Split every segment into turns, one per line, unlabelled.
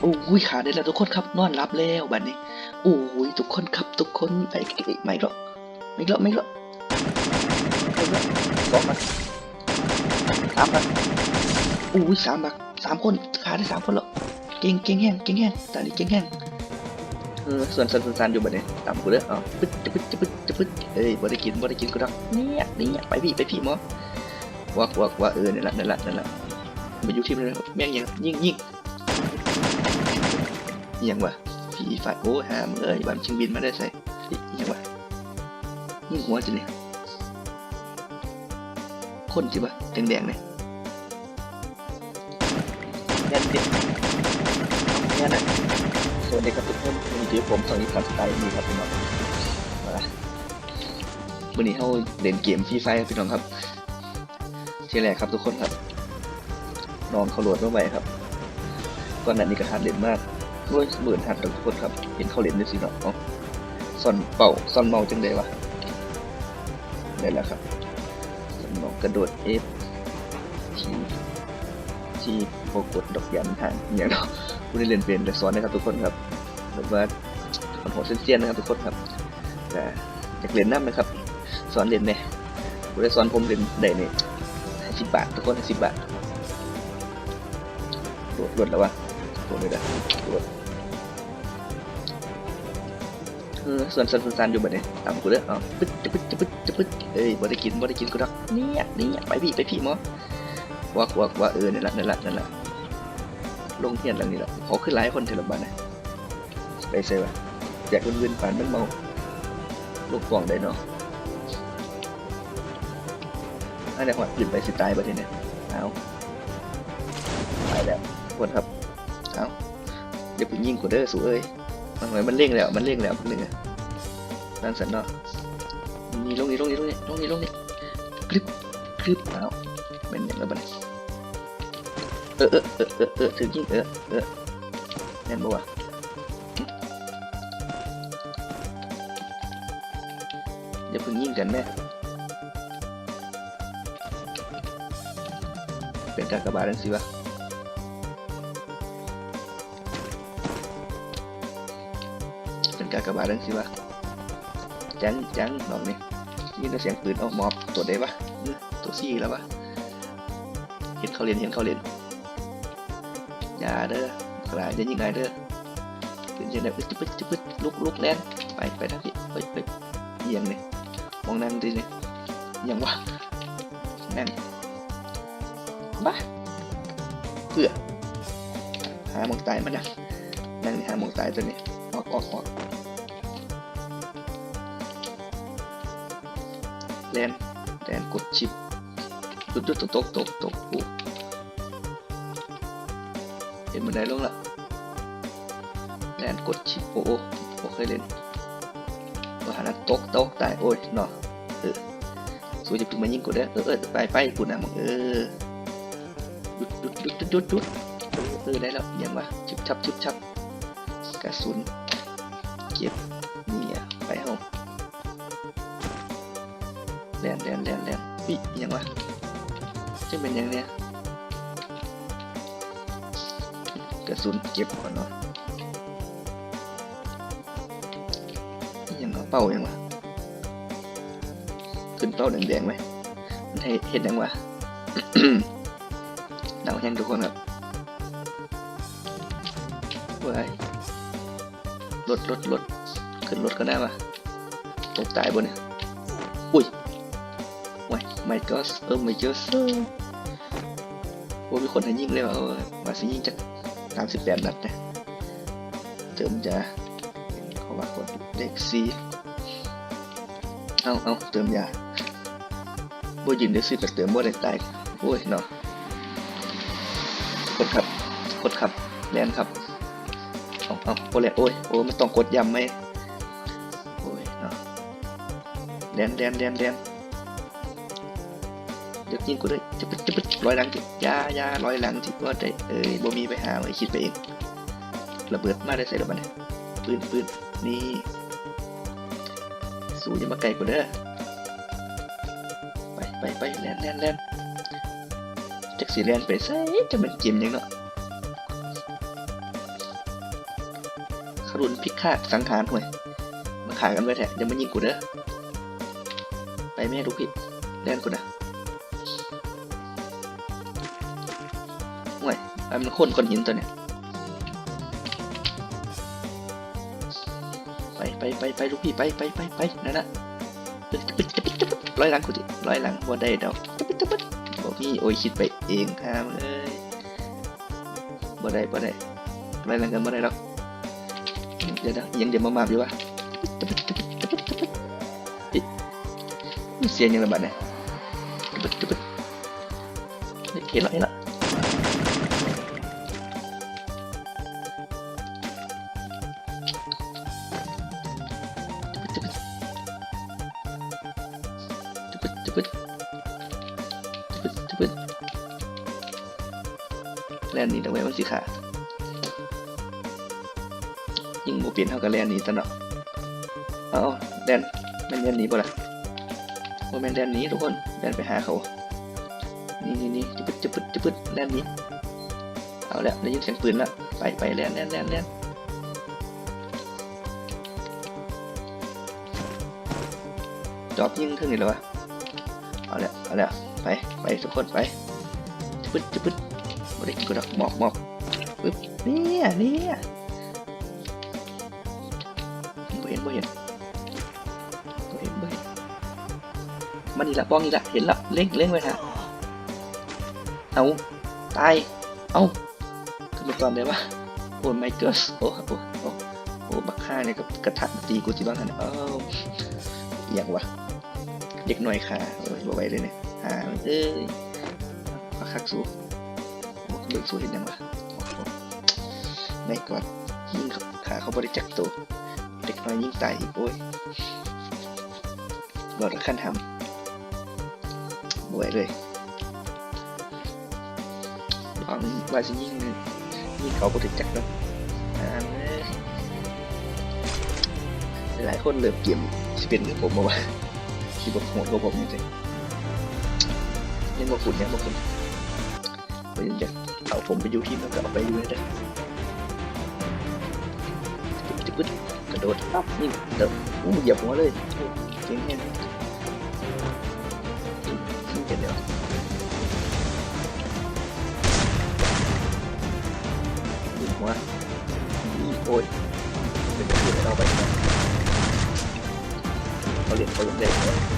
โอ้ยขาได้แล้วทุกคนครับนอนรับแล้วบัดนี้โอ้ยทุกคนครับทุกคนไอ้ไอ้ไม่หรอกไม่หรอกไม่หรอกไม่หรอกสองบักสามบักโอ้ยสามบักสามคนขาได้สามคนแล้วเก่งเก่งแห้งเก่งแห้งตอนนี้เก่งแห้งเออส่วนสันสันสันอยู่บัดนี้ตามกูเด้อเอ๋อปึ๊ดจะปึ๊ดจะปึ๊ดจะปึ๊ดเอ้ยบ่ได้กินบ่ได้กินกูดอกเนี่ยเนี่ยไปพี่ไปพี่หมอวักวักว่าเออนั่นแหละนั่นแหละนั่นแหละมาอยู่ที่มันเลยแม่งยังยิงยิง อิหยังวะผีฝ่ายโอ้หามเอ้ยบันชิงบินมาได้ใส่อิหยังวะยิงหัวจิเนี่ยคนจิวะแดงๆเนี่ยแน่นดิแน่นอะสวัสดีครับทุกคนวันนี้ผมสองนิพันสไตล์นี่ครับพี่น้องมาละวันนี้เขาเล่นเกมฟรีไฟพี่น้องครับที่แรกครับทุกคนครับน้องเขาโหลดมาไว้ครับก่อนหน้านี้ก็หาเล่นมาก ด้วยหมื่นหัดทุกคนครับ เห็นเขาเล่นด้วยสิเนาะเอาซ่อนเป่าซ่อนเมาจังเลยวะได้แล้วครับซ่อนเมากระโดด F ทีทีโปกดดอกยันห่างอย่างเนาะผู้ได้เล่นเป็นแต่สอนนะครับทุกคนครับแบบว่าคนหัวเส้นๆนะครับทุกคนครับแต่อยากเล่นน้ำนะครับ สอนเล่นเนี่ยผู้ได้สอนผมเล่นได้เนี่ยห้าสิบบาททุกคนห้าสิบบาทโดดโดดแล้ววะโดดเลยนะเออ ส่วนสันสันอยู่แบบนี้ตามกูเด้ออ๋อปึ๊ดจะปึ๊ดจะปึ๊ดจะปึ๊ดเอ้ยบ่ได้กินบ่ได้กินกูดอกเนี่ยเนี่ยไปพี่ไปพี่หมอวักวักว่าเออนั่นแหละนั่นแหละนั่นแหละลงเฮียนหลังนี้แหละเขาขึ้นหลายคนเทละบ้านนะไปเซวะอยากเวียนๆปานมันเมาลูกกล่องได้เนาะอันนี้หัดขึ้นไปสิตายประเทศเนี่ยเอาตายแล้วคนครับเอาเดี๋ยวไปยิงกูเด้อสู้เอ้ย มันเหมือนมันเร่งแล้วมันเร่งแล้วพวกนึงอะนั่นสันเนาะนี่ลงนี่ลงนี่ลงนี่ลงนี่ลงนี่คลิปคลิปเอาเป็นอย่างไรบ้างเออเออเออเออเออถึงยิ่งเออเออแน่นบ่วะอย่าเพิ่งยิ่งกันแม่เป็นการกระบาดนั่นสิวะ กระบาดนั่นสิวะจังจังนองนี่ยินเสียงปืนเอามอบตัวได้ปะอื้อตัวซี่แล้วปะเห็นเขาเรียนเห็นเขาเรียนอย่าเด้อกลายจะยิงไงเด้อเป็นยังไงปึ๊ดปึ๊ดปึ๊ดลุกลุกแลนไปไปทางพี่ไปไปเอียงเนี่ยมองนั่นดิเนี่ยเอียังวะแน่นบ้าเพื่อหามองตายมาดักนั่นนี่หามองตายตัวนี้ออกออกออก แลนแลนกดชิปตุ๊ดตุ๊ดตกตกตกตกปุ๊บเห็นมันได้ลงละแลนกดชิปโอ้โอ้โอเคเล่นว่าหานัตกตกตายโอ้ยเนาะเออสู้จะพึ่งมายิงกูได้เออเออไปไปกูนะมึงเออหยุดหยุดหยุดหยุดหยุดเออได้แล้วยังวะชิบชับชิบชับกระสุนเก็บ แลนแลนแลนแลนปิยังวะจะเป็นอยังเนี่ยกระสุนเก็บก่อนเนาะอยังเป้าอยังวะขึ้นเป้าแดงๆไหมมันให้เห็นยังวะเดาแห้งทุกคนครับว้ยรถรถรถขึ้นรถก็ได้ปะตกตายบนเนี่ย ไม่ก็เออไม่เจอเซอร์โอ้มีคนห้ยิงเลยว่ะเออมาสิยิงจากสามสิบแปดนัดนะเติมจะเขาว่ากดเด็กซีเอาเอาเติมยาบ่ยิงได้ซื้อกับเติมบ่ได้ตายโอ้ยเนาะกดขับกดขับแลนครับเอาเอาโอ้เลยโอ้ยโอ้ไม่ต้องกดย้ำไหมโอ้ยเนาะแดนแดนแดนแดนเดยิงกูด้วยจะปึ๊ดจะปึ๊ดร้อยหลังจิยายาร้อยหลังจิก็ได้เอ้ยบ่มีไปหาไว้คิดไปเองระเบิดมาได้ใส่ระเบิดปืนปืนนี่สู้ย่ามาไกลกูเด้อไปไปไปแลนแลนแลนจักสีแลนไปใส่จะเป็นเกมยังเนาะรุณพิฆาตสังหารห่วยมาขายกันไว้แท้อย่ามายิงกูเด้อไปแม่ลูกพี่แล่นกูนะ มันโค่นก้อนหินตัวเนี้ยไปไปไปไปลูกพี่ไปไปไปไปนั่นนะจะร้อยหลังกูดิร้อยหลังว่าได้ดอกจะปิดจะปิดบอกพี่โอ้ยคิดไปเองครับเอ้ยบ่ได้บ่ได้ร้อยหลังกันบ่ได้หรอกเดี๋ยวนะยังเดี๋ยวมามาอยู่วะจะปิดจะปิดจะปิดจะปิดปิดเสียงยังระบาดเนี่ยจะเฮ้ยเห็นแล้วเห็นแล้ว แลนนี่แต่ไว้มันสิขายิงโมเปลี่ยนเท่ากับแลนนี่ตลอดเอาแดนแมนแดนหนีป่ล่ะโมแมนแดนนี้ทุกคนแดนไปหาเขา นี่นี่นี่จะปิดจะปิดจะปิดแลนนี้ เอาแล้วได้ยินเสียงปืนแล้วไปไปแลนแลนแลนแลน จอบยิงเท่านี้เลยวะเอาล้วเอาล้วไปไปทุกคนไปจะปิดจะปิดบริกรดอกหมอกหมอกปึ๊บเนี่ยเนี่ยบ่เห็นบ่เห็นบ่เห็นบ่เห็นมันนี่ละป้องนี่ละเห็นละเล่งเล่งไว้ฮะเอาตายเอาขึ้นมาก่อนได้ปะโอ้ไม่เกิสโอ้โอ้โอ้โอ้บักฆ่าเนี่ยกับกระถางตีกูจีบ้างนะเอ้าอย่างวะ เด็กหน่อยขาโอ้ยบ่ไหวเลยเนี่ยหาเอ้ยมาคักสู้เด็กสู้เห็นยังวะโอ้โหไม่ก่อนยิงเขาขาเขาบริจาคตัวเด็กน้อยยิ่งตายอีกโอ้ยบอดขั้นทำบ่ไหวเลยหวังว่าจะยิ่งยิ่งเขาบริจาคแล้วหลายคนเริ่มเกมสเป็นคือผมมาว่า ที่บอกโหดกว่าผมจริงๆยังบอกคุณยังบอกคุณก็ยังอยากเอาผมไปอยู่ทีมแล้วก็เอาไปอยู่เลยเด้อจิ๊บจิ๊บกระโดดปั๊บนี่เดี๋ยวอู้เหยียบหัวเลยเก่งแค่นี่เดี๋ยวหัวนี่โอ้ยเป็นแบบที่เราไปเขาเรียนเขาลงได้หัวเอ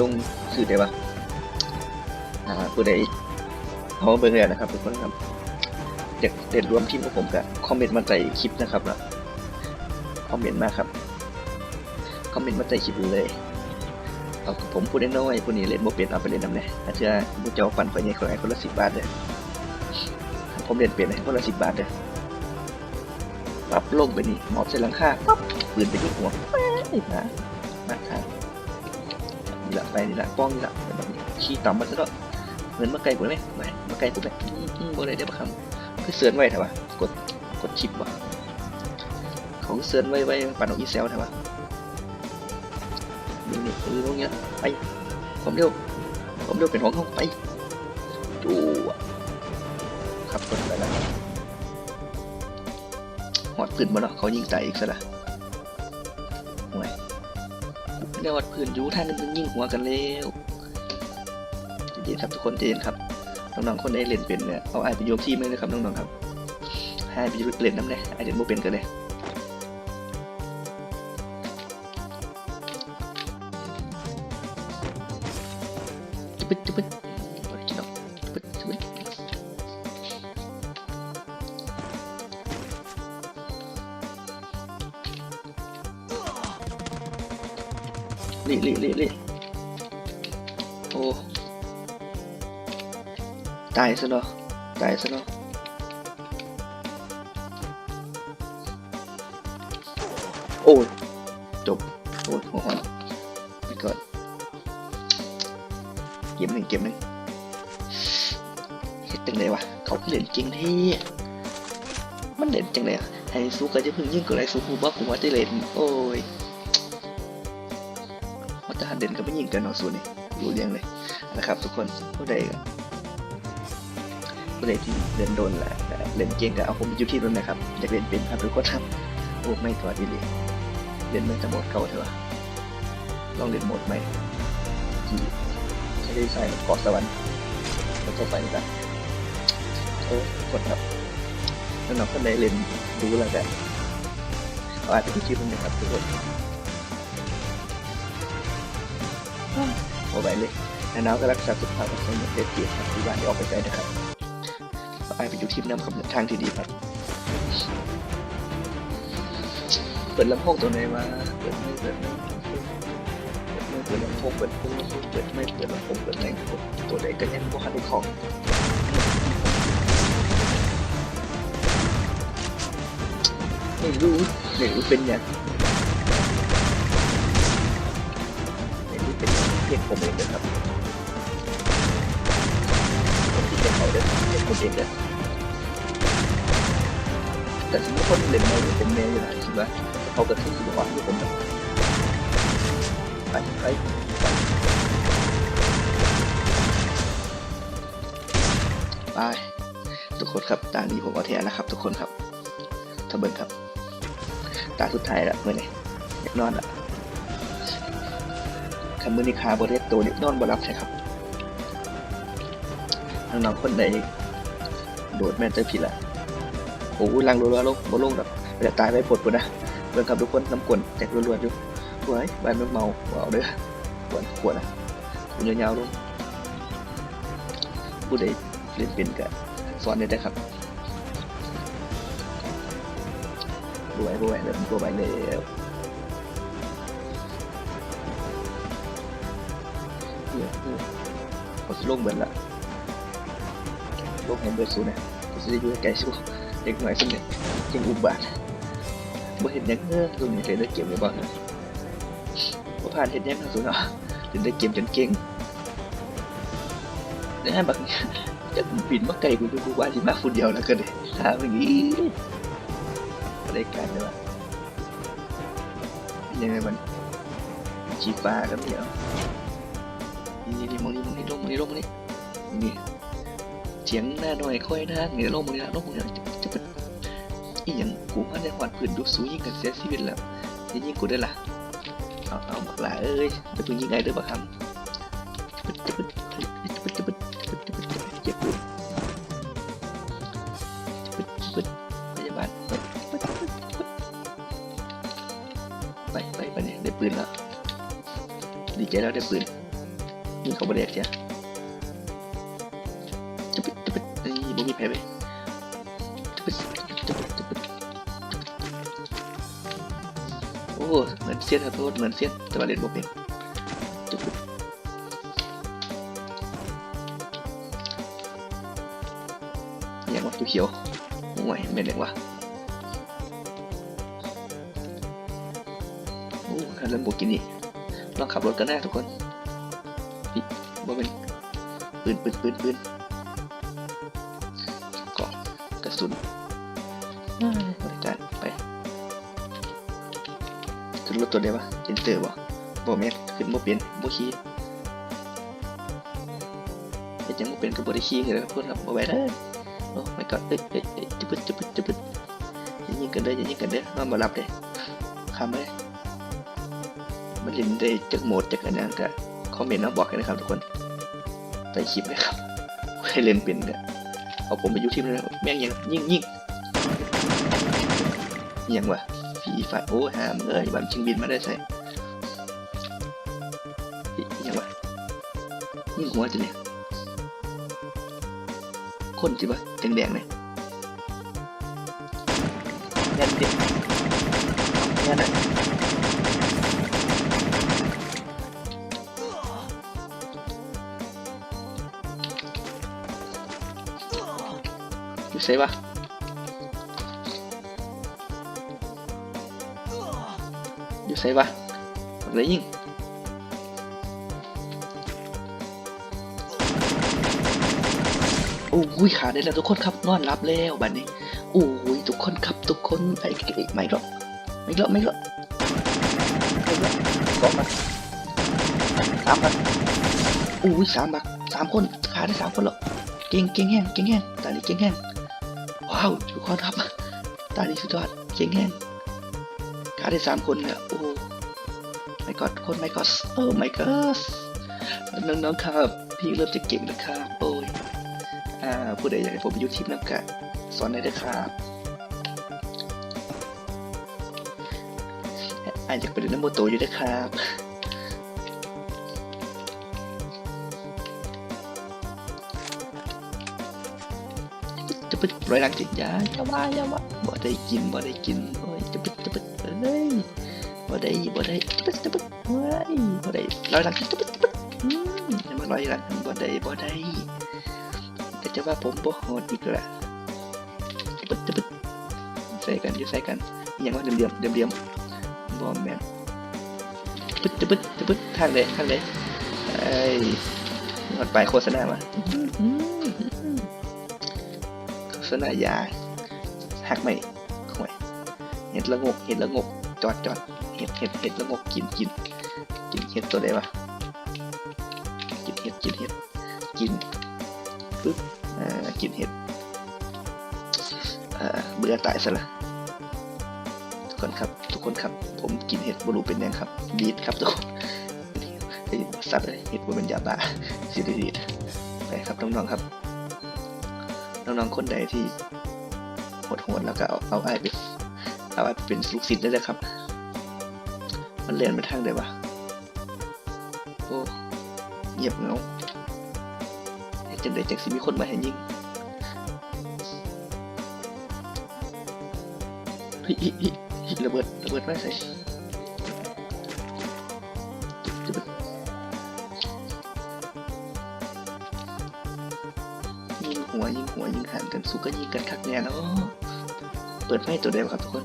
ลงสื่อได้ปะอ่าผู้ใดเขาเบิ่งแล้วนะครับทุกคนครับเด็กเด็ดรวมทีมของผมกับคอมเมนต์มาใส่คลิปนะครับนะคอมเมนต์มาครับคอมเมนต์มาใส่คลิปเลยเอาผมพูดน้อยๆผู้นี้เล่นโมเป็นเอาไปเล่นน้ำเนี่ยถ้าเชื่อผู้เจ้าฟันไปเนี่ยคนไหนคนละสิบบาทเลยผมเล่นเป็นให้คนละสิบบาทเลยปรับลงไปนี่หมอบใส่หลังคาปืนไปที่หัวแป๊ะนะมาทางนี่ละไปนี่แหละป้องนี่แหละแบบนี้ขี้ต่ำมาซะแล้วเหมือนมาไกลกูไหมไปมาไกลกูไหมอืมอืมบ่ได้ได้ปะคำคือเสือนไว้ถอะวะกดกดชิปวะเขาเสือนไว้ไว้ปั่นออกอีเซลถอะวะนี่นี่คือตรงเนี้ยไปความเร็วความเร็วเป็นของเขาไปจูอะขับรถไปแล้วหอดพื้นมาเนาะเขายิงตายอีกซะละ เรียกว่าพื้นยูท่านนึงยิ่งหัวกันแล้วเจนครับทุกคนเจนครับน้องๆคนได้เล่นเป็นเนี่ยเอาไอไปโยมทีมเลยนะครับน้องๆครับให้ไปเล่นน้ำเลยไอเด่นโมเป็นกันเลย ลิลิลิโอ้ตายซะเนาะตายซะเนาะโอ้ยจบโอ้ยหัวหอนไปก่อนเก็บหนึ่งเก็บหนึ่งเฮ็ดตึงเลยวะเขาเหรียญจริงที่มันเด่นจังเลยอะไฮซูก็จะพึ่งยิ่งกว่าไฮซูฮูบ้าผมว่าจะเล่นโอ้ย เด่นกับไม่ยิงกันเนาะสูนี่รู้เรื่องเลยนะครับ ทุกคนผู้ใดผู้ใดที่เล่นโดนแหละเล่นเก่งก็เอาผมไปอยู่ที่นั่นนะครับอยากเล่นเป็นครับทุกคนครับโอ้ไม่กอดดีเลยเล่นไม่จะหมดเก่าเถอะลองเล่นโหมดใหม่ที่ใช้ได้ใส่เกาะสวรรค์แล้วก็ไปกันโอ้กดครับแล้วน้องก็ได้เล่นดูแล้วกันเอาจจะที่คลิปนึงนะครับทุกคน โอ้ไปเลยแล้วน้องก็รักษาสุขภาพของตัวเองเด็ดเกียรติครับที่บ้านที่ออกไปใจนะครับเอาไปไปอยู่ที่น้ำคำทางที่ดีครับเปิดลำโพงตัวไหนมาเปิดไม่เปิดไม่เปิดไม่เปิดลำโพงเปิดเปิดเปิดไม่เปิดลำโพงเปิดไม่ตัวใดก็ยังบ่คันได้ของไม่รู้ไม่รู้เป็นยัง พียงผมเองนะครับผมที่จะเขาเด้เพียงผมเองเด้อแต่สมมติคนเล่นม่เป็นแม่อยู่นะคิดว่าเขากระทืบจังหวะที่ผมแบบไปไปไปทุกคนครับตานี้ผมเอาแทนนะครับ ทุกคนครับทะเบิงครับ ตาสุดท้ายแล้วเมื่อนี้อยากนอนละ มือนิคาบริเวณตัวนี้นอนบรับใช่ครับน้องๆคนใดโดดแม่นเจอผิดละโอ้ยลังรัวๆลงบ่ลงแบบจะตายไปปลดปุ่นะเบิ่องครับทุกคนน้ำกลนแตกรัวๆอยู่หวยบ้านมันเมาเอาเด้อขวดขวดอะคุณยาวๆลงผู้ใดเล่นเป็นก็สอนได้แต่ครับบวยบวยเริ่มบวยแล้วเลงเบิดละลงให้เบิดสูนะก็สิได้อยู่ ห็นหยังเงอกตรงนี้เลยได้เกมเลยบ่เนี่ยบ่ผ่านเห็นยังสุดเนาะถึงได้เกมจนเก่งได้บักเนี่ยจะบินมาไกลกูดูกูว่าสิมาคนเดียวแล้วก็ได้ถามอย่างนี้บ่ได้การเลยว่ายังไงมันชีฟ้าแล้วเดียว นี่นี่มองนี่มองนี่ลงมองนี่ลงมองนี่นี่เสียงหน้าหน่อยค่อยหน้าเนี่ลงมองนี่ลงมองนี่จะเป็นอีหยังกูมาในหวานพื้นดูสูยิ่งกันเสียชีวิตแล้วจะยิงกูได้ล่ะเอาเอาบักหลาเอ้ยจะเป็นยิงไงเด้อบักคำจะเป็นจะเป็นจะเป็นจะเป็นจะเป็นจะเป็นเจ็บปืนจะเป็นจะเป็นพยาบาลไปไปไปไปเนี่ยได้ปืนแล้วดีใจแล้วได้ปืนยิง เขาบริเวณเจ้าจะเป็นจะเป็นนี่บ่มีแพ้ไปจะเป็นจะเป็นจะเป็นโอ้เหมือนเซียนขอโทษเหมือนเซียนแต่ว่าเล่นบ่เป็นจุ๊บอย่างว่าเขียวโอ้ยไม่เล็กว่ะโอ้ถ้าเริ่มบุกินี่ลองขับรถกันได้ทุกคน บ่เป็นปืนปืนปืนปืนกาะกระสุนบริการไปขึ้นรถตัวเดียวปะเจนเตอร์บ่บ่แม่นขึ้นบ่เป็นบ่ขี่เฮ็ดหยังบ่เป็นก็บ่ได้ขี่คือเพิ่นครับบ่ไหวเด้อโอ้ไม่กอดเอ้ยเอ้ยเอ้ยจะปึดจะปึดจะปึดยิงกันเด้ออย่ายิงกันเด้อนอนบ่หลับเด้คำเลยมันเล่นได้จักโหมดจักอันนั้นก็คอมเมนต์มาบอกกันนะครับทุกคน ใต้คลิปนะครับใครเล่นเป็นก็เอาผมไปยู่ทีมเลยแม่งยังยิงยิงยิงยังวะผีฝ่ายโอ้หามเอ้ยบันชิงบินมาได้ใส่อิยังวะยิงหัวจะเนี่ยคนจิบะแดงแดงๆเลยยันเด็กยันอะ อยู่ใส่ปะอยู่ใส่ปะเลยยิงโอ้ยขาดได้แล้วทุกคนครับนอนรับแล้วบัดนี้โอ้ยทุกคนครับทุกคนไปไม่หรอกไม่หรอกไม่หรอกไม่หรอกสองมาสามมาโอ้ยสามมาสามคนขาได้สามคนแล้วเก่งเก่งแห้งเก่งแห้งตาดีเก่งแห้ง ว้าวทุกคนครับ ตาดีสุดยอดเก่งแห้งขาได้สามคนเนี่ยโอ้ไม่กอดคนไม่กอดโอ้ไม่กอดน้องๆครับ พี่เริ่มจะเก่งแล้วครับโอ้ยอ่าผู้ใดอยากให้ผมไปยูทีมนักกะสอนได้เลยครับอาจจะเป็นน้ำโมโตอยู่นะครับ จะเป็นรอยหลังติดยาจะว่าจะว่าบ่ได้กินบ่ได้กินโอ้ยจะป็นจะป็นเอ้ยบ่ได้บ่ได้จะป็นจะป็นเฮ้ยบ่ได้รอยหลังจะเป็นจะป็นอืมจะมารอยหลังบ่ได้บ่ได้แต่จะว่าผมบ่โหดอีกและปึ๊ดปึ๊ดใส่กันอยู่ใส่กันอย่างว่าเดียมเดียมเดียมเดียมบอมแมนปึ๊ดปึ๊ดปึ๊ดทางเลยทางเลยไอ้หมดไปโฆษณามาอื้อหือโฆ ษณายาหักไม่ห่วยเห็ดละงกเห็ดละงกจอดจอดเห็ดเห็ดเห็ดละงกกินกินกินเห็ดตัวไหนวะกินเห็ดกินเห็ดกินปึ๊บอ่ากินเห็ดอ่าเบื่อตายซะละทุกคนครับ ทุกคนครับ ผมกินเห็ดบรูเป็นยังครับ ดีดครับทุกคนสัตว์เลยเห็ดบรูเป็นยาบ้าสิดีดไปครับน้องๆครับ น้องๆคนใดที่โหดโหดแล้วก็เอาเอาไอ้ไปเอาไอ้ไปเป็นลูกศิษย์ได้เลยครับ มันเรียนไปทางไหนวะโอ้เงียบเงาจังไดจังสิมีคนมาให้ยิงระเบิดระเบิดไมาใส่ หัวยิงหัวยิงหันกันสู้กันยิงกันคักแน่เนาะเปิดไฟตัวเดียวครับทุกคน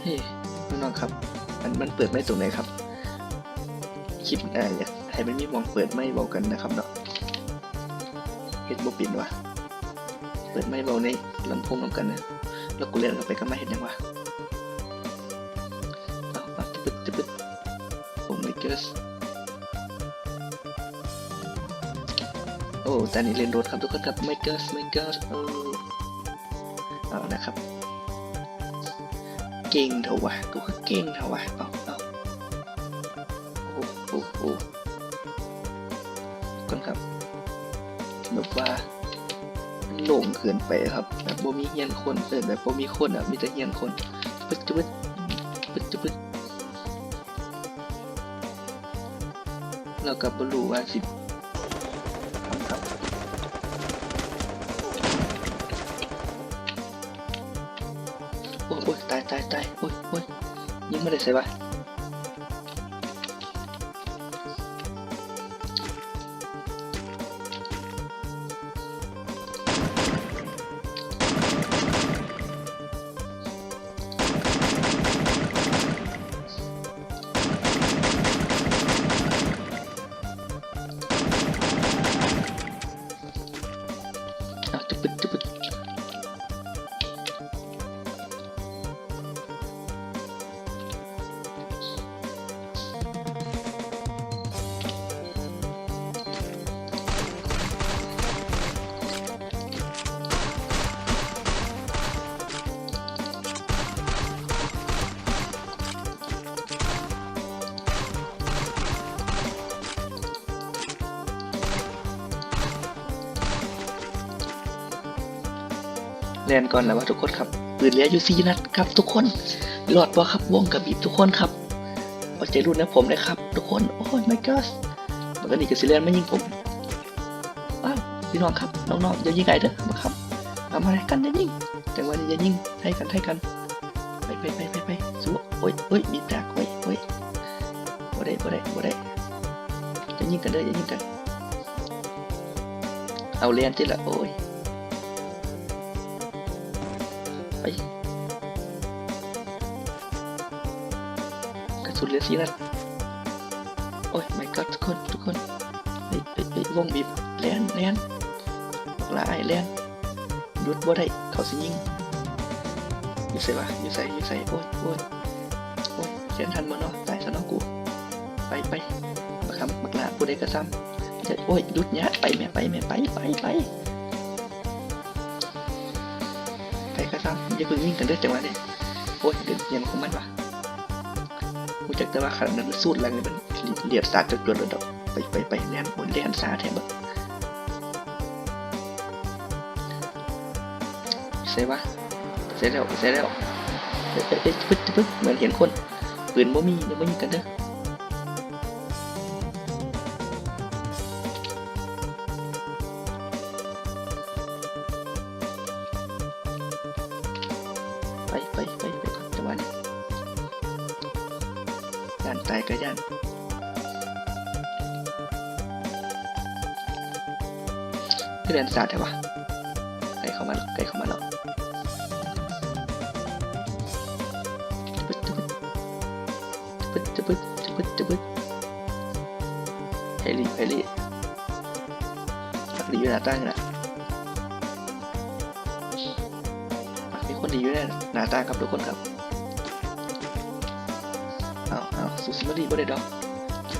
เฮ้ยน้องๆครับมันมันเปิดไม่ตรงไหนครับคลิปอ่าอยากให้มันมีมองเปิดไม่เบากันนะครับเนาะเฮ็ดบ่ปินวะเปิดไม่เบาในลำโพงนำกันนะแล้วกูเล่นกันไปก็ไม่เห็นยังวะเอามาจะปึ๊ดจะปึ๊ดโอ้ไม่เกส แต่นี่เล่นรถครับทุกคนครับไม่เกสไม่เกสเออเอานะครับ เก่งเถอะวะกูก็เก่งเถอะวะเอาเอาโอ้โอ้โอ้ก่อนครับแบบว่ามันโล่งเกินไปครับแบบโบมีเฮียนคนเออแบบโบมีคนอะมีแต่เฮียนคนปึ๊ดจะปึ๊ดปึ๊ดจะปึ๊ดเรากับ่รู้ว่าสิท ยิง เรียนก่อนแล้วว่าทุกคนครับปืนเหลืออยู่สี่นัดครับทุกคนหลอดบ่ครับวงกับบีบทุกคนครับเอาใจรุ่นนะผมเลยครับ ทุกคนโอ้ย my god มันก็หนีกับซิเลนไม่ยิงผมว้าวพี่น้องครับน้องๆอย่ายิงไก่เด้อมาครับทำอะไรกันอย่ายิงแต่ว่าอย่ายิงให้กันให้กันไปไปไปไปไปสู้โอ้ยโอ้ยมีแตกโอ้ยโอ้ยบ่ได้บ่ได้บ่ได้อย่ายิงกันเด้ออย่ายิงกันเอาเรียนที่ละโอ้ย สุดเหลือสี่นัดโอ้ยไม่ก็ทุกคนทุกคนเฮ้ยเฮ้ยเฮ้ยวงบีบแลนแลนบักลาไอแลนหยุดบ่ได้เขาสิยิงอยู่ใส่วะอยู่ใส่อยู่ใส่โอ้ยโอ้ยโอ้ยเขียนทันมาเนาะตายซะเนาะกูไปไปบักคำบักลาผู้ใดก็ซ้ำจะโอ้ยหยุดเนี้ยไปแม่ไปแม่ไปไปไปไปก็ซ้ำอย่าเพิ่งวิ่งกันเด้อจังหวะนี้โอ้ยเดินยังของมันวะ จักแต่ว่าขนาดนั้นสูดแรงเลยมันเรียบสาดจดจดเลยดอกไปไปไปแลนโอ้ยแลนซาแทบแบบเซ่วะเซ่แล้วเซ่แล้วเอ้ยเอ้ยเอ้ยปึ๊ดปึ๊ดเหมือนเห็นคนปืนบ่มียังไม่มีกันเด้อไปไปไป tay cái chân cái đèn sạc thế bà cái không ăn cái không ăn đâu bứt bứt bứt bứt bứt bứt heli heli phát lý là tăng nè มีคนดีอยู่แน่หน้าตาครับทุกคนครับ สุสิมาดีบ่ได้ดอก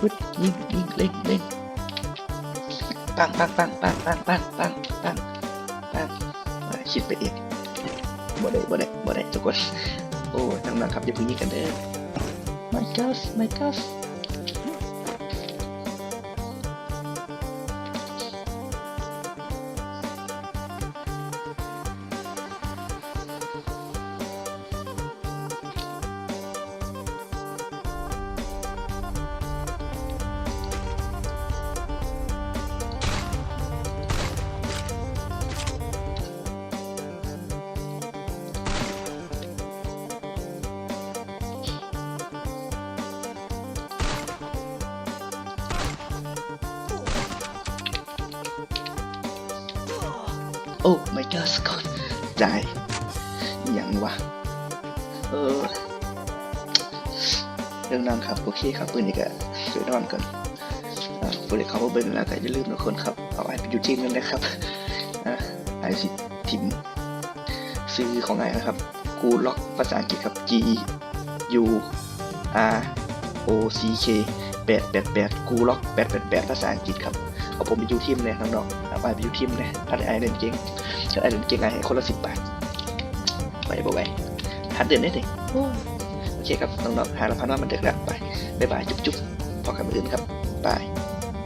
ปึ๊ดยิงยิงเล่งเล่งปังปังปังปังปังปังปังปังปังคิดไปเองบ่ได้บ่ได้บ่ได้ทุกคนโอ้ทั้งนั้นครับอย่าพึ่งยิงกันเด้อ my gosh my gosh โอ้ my god สกอตใจย่างวะ เออ เรื่องนั้นครับ โอเคครับปืนนี่ก็ช่วยนอนก่อนอ่าบริเขามาเบิ่งแล้วก็อย่าลืมทุกคนครับ เอาไอ้ไปอยู่ทีมกันนะครับอ่าไอสิทีมซื้อของไอนะครับ กูล็อกภาษาอังกฤษครับ G U R O C K 888 กูล็อก 888 ภาษาอังกฤษครับ เอาผมไปยูทีมเลยน้องๆ เอาไปไปอยู่ทีมเลยถ้าได้ไอเล่นเก่งถ้าไอเล่นเก่งไอให้คนละสิบบาทไปบ่ไปหัดเดินได้ถึงโอเคครับน้องๆหาละพันว่ามันเด็กแล้วไปบ๊ายบายจุ๊บๆพอกันมืออื่นครับบาย